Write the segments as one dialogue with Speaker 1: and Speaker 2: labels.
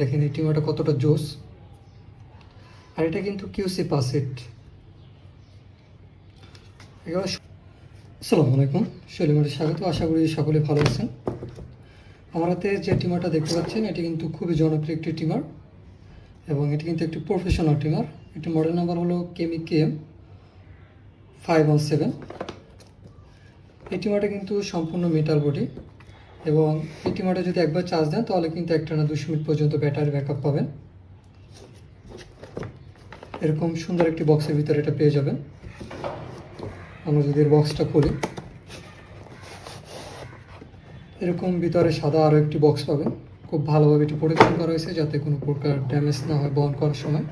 Speaker 1: দেখেন এই টিমাটা কতটা জোস। আর এটা কিন্তু কিউসি পাসেট আসসালামু আলাইকুম শৈলীমারে স্বাগত। আশা করি সকলে ভালো আছেন। আমার হাতে যে টিমারটা দেখতে পাচ্ছেন, এটি কিন্তু খুবই জনপ্রিয় একটি টিমার এবং এটি কিন্তু একটি প্রফেশনাল টিমার এটি মডেল নাম্বার হলো কেমি কেএম ফাইভ ওয়ান সেভেন এই টিমারটা কিন্তু সম্পূর্ণ মেটাল বডি এবং এই যদি একবার চার্জ দেন, তাহলে কিন্তু একটা না দুশো মিনিট পর্যন্ত ব্যাটারি ব্যাকআপ পাবেন। এরকম সুন্দর একটি বক্সের ভিতরে এটা পেয়ে যাবেন। আমরা যদি এর বক্সটা খুলি, এরকম ভিতরে সাদা আরও একটি বক্স পাবেন। খুব ভালোভাবে এটি পরীক্ষণ করা হয়েছে, যাতে কোনো প্রকার ড্যামেজ না হয় বহন করার সময়।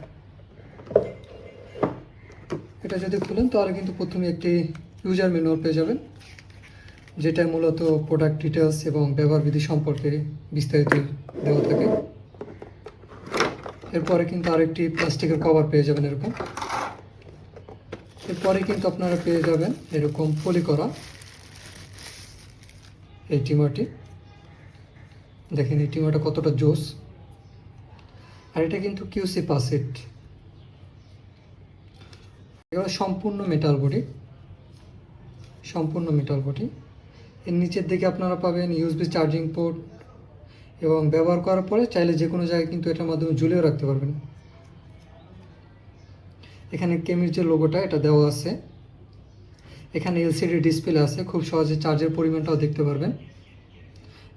Speaker 1: এটা যদি খুলেন, তাহলে কিন্তু প্রথমে একটি ইউজার ম্যানুয়াল পেয়ে যাবেন। যেটা মূলত প্রোডাক্ট ডিটেলস এবং ব্যবহার বিধি সম্পর্কে বিস্তারিত দেওয়া থাকে। এরপরে কিন্তু আরেকটি প্লাস্টিকের কভার পেয়ে যাবেন এরকম। এরপরে কিন্তু আপনারা পেয়ে যাবেন এরকম পলি করা এই টিমারটি দেখেন এই টিমারটা কতটা জোস। আর এটা কিন্তু কিউসি পাসেট সম্পূর্ণ মেটাল বডি সম্পূর্ণ মেটাল বডি এর নিচের দিকে আপনারা পাবেন ইউএসবি চার্জিং পোর্ট এবং ব্যবহার করার পরে চাইলে যে কোনো জায়গায় কিন্তু এটার মাধ্যমে ঝুলিয়েও রাখতে পারবেন। এখানে কেমির যে লোগোটা এটা দেওয়া আছে। এখানে এলসিডি ডিসপ্লে আছে, খুব সহজে চার্জের পরিমাণটাও দেখতে পারবেন।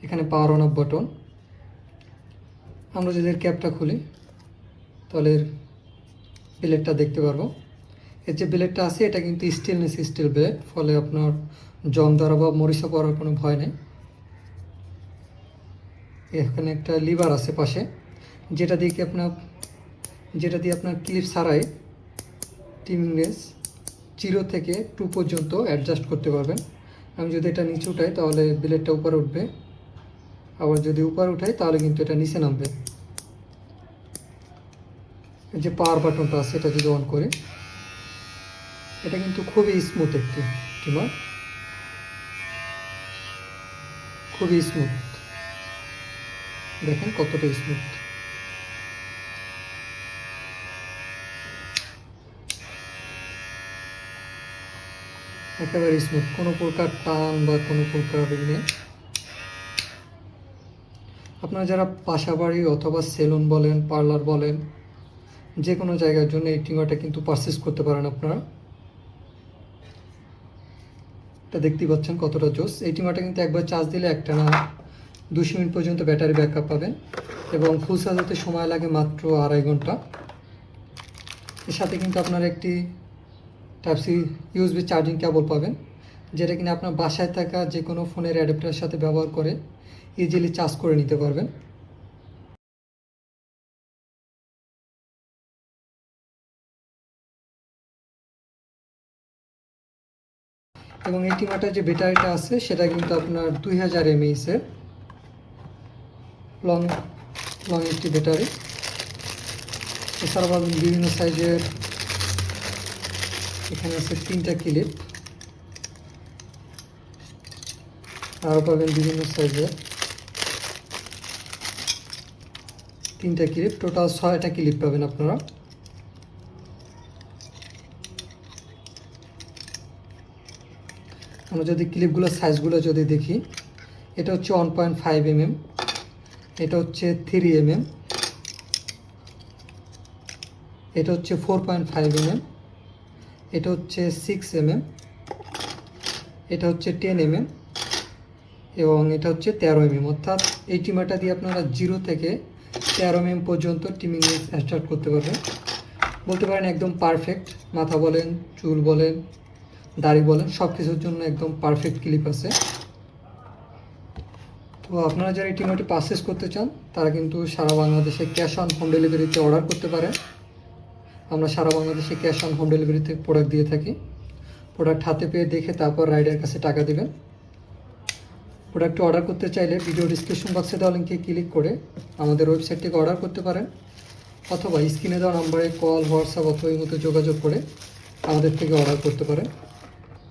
Speaker 1: এখানে পাওয়ার অন অফ বাটন আমরা যদি এর ক্যাপটা খুলি, তাহলে ব্লেডটা দেখতে পারব। এর যে ব্লেডটা আছে, এটা কিন্তু স্টিলনেস স্টিল ব্লেড ফলে আপনার জং দ্বারা বা মরিচা পড়ার কোনো ভয় নেই। এখানে একটা লিভার আছে পাশে, যেটা দিয়ে কি আপনার, যেটা দিয়ে আপনার ক্লিপ ছাড়াই টিমিংনেস জিরো থেকে টু পর্যন্ত অ্যাডজাস্ট করতে পারবেন। আমি যদি এটা নিচে উঠাই, তাহলে ব্লেডটা উপরে উঠবে। আবার যদি উপরে উঠাই, তাহলে কিন্তু এটা নিচে নামবে। যে পাওয়ার বাটনটা আছে, এটা যদি অন করে। এটা কিন্তু খুবই স্মুথ একটি টিমার খুবই স্মুথ দেখেন কতটা স্মুথ একেবারে স্মুথ কোনো প্রকার টান বা কোনো প্রকার নেই। আপনারা যারা বাসা বাড়ি অথবা সেলুন বলেন, পার্লার বলেন যে কোনো জায়গার জন্য এই টিমারটা কিন্তু পারচেস করতে পারেন আপনারা। এটা দেখতেই পাচ্ছেন কতটা জোস। এই টিমারটা কিন্তু একবার চার্জ দিলে একটা না দুশো মিনিট পর্যন্ত ব্যাটারি ব্যাকআপ পাবেন এবং ফুল চার্জ হতে সময় লাগে মাত্র আড়াই ঘণ্টা। এর সাথে কিন্তু আপনার একটি টাইপসি ইউএসবি চার্জিং কেবল পাবেন, যেটা কিনা আপনার বাসায় থাকা যে কোনো ফোনের অ্যাডাপ্টারের সাথে ব্যবহার করে ইজিলি চার্জ করে নিতে পারবেন। এবং এই টিমাটার যে ব্যাটারিটা আছে, সেটা কিন্তু আপনার দুই হাজার এমএইচের লং লং একটি ব্যাটারি এছাড়া পাবেন বিভিন্ন সাইজের এখানে আছে তিনটা ক্লিপ আরও পাবেন বিভিন্ন সাইজের তিনটা ক্লিপ টোটাল ছয়টা ক্লিপ পাবেন আপনারা। আমরা যদি ক্লিপগুলোর সাইজগুলো যদি দেখি, এটা হচ্ছে ওয়ান পয়েন্ট ফাইভ এমএম এটা হচ্ছে থ্রি এমএম এটা হচ্ছে ফোর পয়েন্ট ফাইভ এমএম এটা হচ্ছে সিক্স এমএম এটা হচ্ছে টেন এমএম এবং এটা হচ্ছে তেরো এমএম অর্থাৎ এই টিমারটা দিয়ে আপনারা জিরো থেকে তেরো এমএম পর্যন্ত টিমিং স্টার্ট করতে পারবেন। বলতে পারেন একদম পারফেক্ট মাথা বলেন, চুল বলেন দাড়ি বলেন সব কিছুর জন্য একদম পারফেক্ট ক্লিপ আছে। তো আপনারা যারা এই টিমারটি পারচেস করতে চান, তারা কিন্তু সারা বাংলাদেশে ক্যাশ অন হোম ডেলিভারিতে অর্ডার করতে পারেন। আমরা সারা বাংলাদেশে ক্যাশ অন হোম ডেলিভারিতে প্রোডাক্ট দিয়ে থাকি। প্রোডাক্ট হাতে পেয়ে দেখে তারপর রাইডার কাছে টাকা দেবেন। প্রোডাক্টটি অর্ডার করতে চাইলে ভিডিও ডিসক্রিপশন বক্সে দেওয়া লিঙ্কে ক্লিক করে আমাদের ওয়েবসাইট থেকে অর্ডার করতে পারেন। অথবা স্ক্রিনে দেওয়া নাম্বারে কল হোয়াটসঅ্যাপ অথবা এই মতো যোগাযোগ করে আমাদের থেকে অর্ডার করতে পারেন।